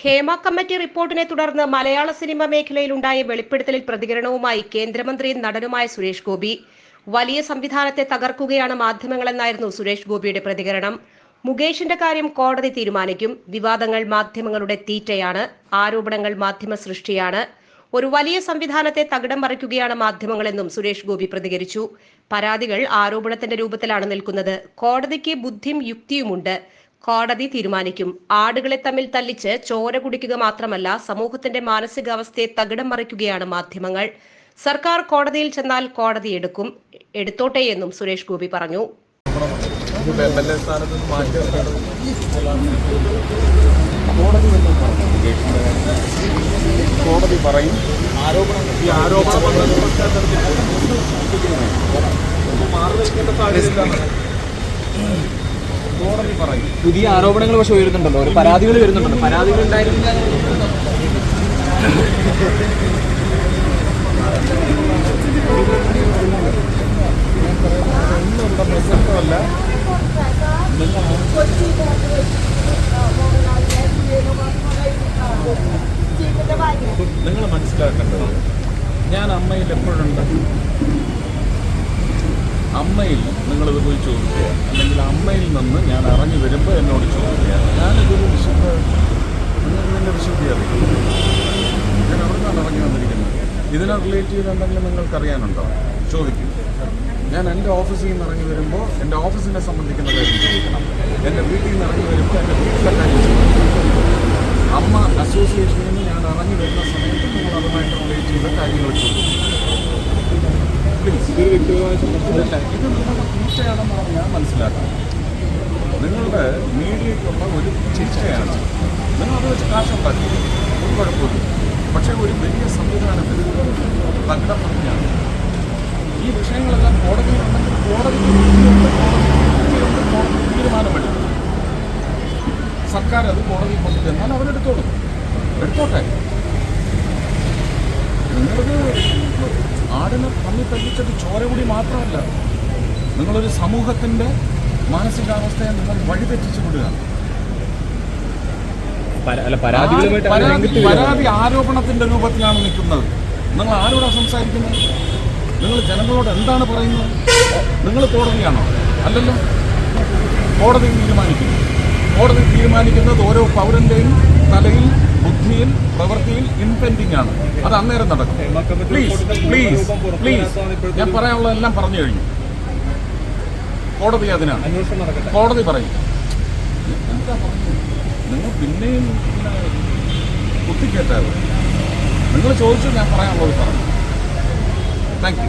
Hema committee റിപ്പോർട്ടിനെ തുടർന്ന് മലയാള cinema മേഖലയിലുണ്ടായ വെളിപ്പെടുത്തലിൽ പ്രതികരണവുമായി കേന്ദ്രമന്ത്രിയും നടനുമായ സുരേഷ് ഗോപി. വലിയ സംവിധാനത്തെ തകർക്കുകയാണ് മാധ്യമങ്ങളെന്നായിരുന്നു സുരേഷ് ഗോപിയുടെ പ്രതികരണം. മുകേഷിന്റെ കാര്യം കോടതി തീരുമാനിക്കും. വിവാദങ്ങൾ മാധ്യമങ്ങളുടെ തീറ്റയാണ്. ആരോപണങ്ങൾ മാധ്യമ സൃഷ്ടിയാണ്. ഒരു വലിയ സംവിധാനത്തെ തകിടം മറിക്കുകയാണ് മാധ്യമങ്ങളെന്നും സുരേഷ് ഗോപി പ്രതികരിച്ചു. പരാതികൾ ആരോപണത്തിന്റെ രൂപത്തിലാണ് നിൽക്കുന്നത്. കോടതിക്ക് ബുദ്ധിയും യുക്തിയുമുണ്ട്. കോടതി തീരുമാനിക്കും. ആടുകളെ തമ്മിൽ തല്ലിച്ച് ചോര കുടിക്കുക മാത്രമല്ല സമൂഹത്തിന്റെ മാനസികാവസ്ഥയെ തകിടം മറിക്കുകയാണ് മാധ്യമങ്ങൾ. സർക്കാർ കോടതിയിൽ ചെന്നാൽ കോടതി എടുക്കും. എടുത്തോട്ടെ എന്നും സുരേഷ് ഗോപി പറഞ്ഞു. കോടതി പറയും. ആരോപണം ഈ ആരോപണം കോടതി പറയും. പുതിയ ആരോപണങ്ങൾ പക്ഷെ ഉയരുന്നുണ്ടല്ലോ. ഒരു പരാതികൾ വരുന്നുണ്ടല്ലോ. പരാതികൾ ഉണ്ടായിരുന്നില്ല നിങ്ങൾ മനസ്സിലാക്കേണ്ടത് ഞാൻ അമ്മയിൽ എപ്പോഴുണ്ട്. അമ്മയിൽ നിങ്ങളിത് പോയി ചോദിക്കുക. അല്ലെങ്കിൽ അമ്മയിൽ നിന്ന് ഞാൻ ഇറങ്ങി വരുമ്പോൾ എന്നോട് ചോദിക്കുക. ഞാനിതൊരു വിശുദ്ധ നിങ്ങൾ വിശുദ്ധി അറിയും? ഞാൻ അവിടെ നിന്നാണ് ഇറങ്ങി വന്നിരിക്കുന്നത്. ഇതിനെ റിലേറ്റ് ചെയ്തുണ്ടെങ്കിൽ നിങ്ങൾക്കറിയാനുണ്ടോ ചോദിക്കും. ഞാൻ എന്റെ ഓഫീസിൽ നിന്ന് ഇറങ്ങി വരുമ്പോൾ എന്റെ ഓഫീസിനെ സംബന്ധിക്കുന്ന കാര്യം ചോദിക്കണം. എന്റെ വീട്ടിൽ നിന്ന് ഇറങ്ങി വരുമ്പോൾ എന്റെ വീട്ടിലെ കാര്യം ചോദിക്കണം. അമ്മ അസോസിയേഷനിൽ നിന്ന് ഞാൻ ഇറങ്ങി വരുന്ന സമയത്ത് നിങ്ങൾ അതുമായിട്ട് റിലേറ്റ് ചെയ്ത കാര്യങ്ങൾ ചോദിക്കും. ഇതൊരു വ്യക്തിപരമായ ഞാൻ മനസ്സിലാക്കുന്നത് നിങ്ങളുടെ മീഡിയയ്ക്കുള്ള ഒരു ചിട്ടയാണ് നിങ്ങളത് വെച്ച് കാശുണ്ടാക്കി. ഒരു കുഴപ്പമില്ല. പക്ഷേ ഒരു വലിയ സംവിധാനത്തിൽ തകിടം പറഞ്ഞാണ് ഈ വിഷയങ്ങളെല്ലാം കോടതിയിലുണ്ടെങ്കിൽ കോടതി കോടതി തീരുമാനമെടുക്കും. സർക്കാർ അത് കോടതിയിൽ കൊണ്ടുവരുന്നാൽ അവരെടുത്തോളും. എടുത്തോട്ടെ നിങ്ങളത് ആടിനെ തമ്മി തല്ലിച്ചത് ചോര കൂടി മാത്രമല്ല നിങ്ങളൊരു സമൂഹത്തിന്റെ മാനസികാവസ്ഥയെ നിങ്ങൾ വഴിതെറ്റിച്ചു വിടുകയാണ് അങ്ങനെ പരാതി ആരോപണത്തിന്റെ രൂപത്തിലാണ് നിൽക്കുന്നത്. നിങ്ങൾ ആരോടാ സംസാരിക്കുന്നത്? നിങ്ങൾ ജനങ്ങളോട് എന്താണ് പറയുന്നത്? നിങ്ങൾ കോടതിയാണോ? അല്ലല്ലോ. കോടതി തീരുമാനിക്കുന്നു. കോടതി തീരുമാനിക്കുന്നത് ഓരോ പൗരന്റെയും തലയിൽ പ്രവൃത്തിയിൽ ഇൻപെൻഡിങ് ആണ്. അത് അന്നേരം നടക്കും. പ്ലീസ് പ്ലീസ് പ്ലീസ് ഞാൻ പറയാനുള്ളതെല്ലാം പറഞ്ഞു കഴിഞ്ഞു. കോടതി അതിനാണ്. കോടതി പറയും. നിങ്ങൾ പിന്നെയും കുത്തിക്കേറ്റാറ് നിങ്ങൾ ചോദിച്ചു ഞാൻ പറയാനുള്ളത് പറഞ്ഞു. Thank you